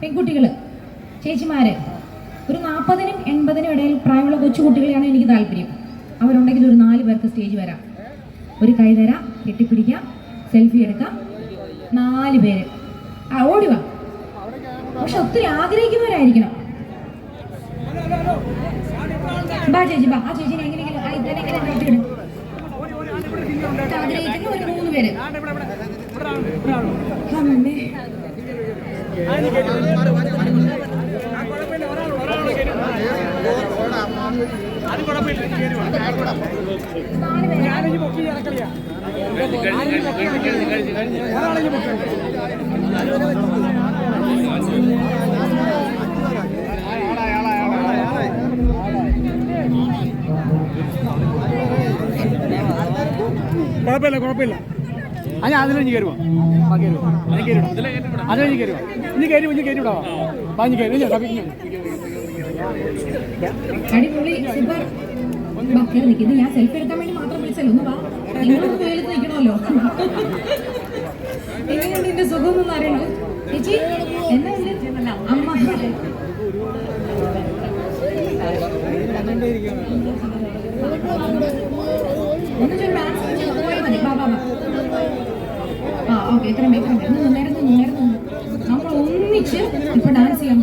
പെൺകുട്ടികൾ ചേച്ചിമാര്. ഒരു നാൽപ്പതിനും എൺപതിനും ഇടയിൽ പ്രായമുള്ള കൊച്ചുകുട്ടികളെയാണ് എനിക്ക് താല്പര്യം. അവരുണ്ടെങ്കിൽ ഒരു നാല് പേർക്ക് സ്റ്റേജ് വരാം. ഒരു കൈ തരാം കെട്ടിപ്പിടിക്കാം സെൽഫി എടുക്കാം. നാല് പേര്. ആ ഓടുക. പക്ഷെ ഒത്തിരി ആഗ്രഹിക്കുന്നവരായിരിക്കണം. ബാ ചേച്ചി ബാ. ആ ചേച്ചിനെ എങ്ങനെയെങ്കിലും ആഗ്രഹിക്കുന്ന ഒരു മൂന്ന് പേര്. അമ്മേ നാല് പേര് കുഴപ്പമില്ല കുഴപ്പമില്ല. അത് അതിലഞ്ഞ് കയറുവാ ആ കയറുവാ അതിന് കയറിവിടാം അതിലഞ്ഞ് കയറുവാ ഇനി കയറി ഇനി കയറി വിടാവാ പാഞ്ഞ് കയറി ഇല്ല തപ്പിക്ക് അടിപൊളി സൂപ്പർ. ഇത് ഞാൻ സെൽഫി എടുക്കാൻ വേണ്ടി മാത്രം വിളിച്ചല്ലോ ഒന്ന് വാ നിങ്ങളൊന്ന് വെയിലത്ത് നിൽക്കണമല്ലോ എങ്ങനെയുണ്ട് നിന്റെ സുഖം എന്ന് അറിയണോ ചേച്ചി എന്നാ ഉണ്ട്? അമ്മ ആ ഓക്കെ ഇത്രയും ഇത്രയും നിന്ന് നേരം നിന്ന് നേരം നിന്ന് നമ്മൾ ഒന്നിച്ച് ഇപ്പൊ ഡാൻസ് ചെയ്യാൻ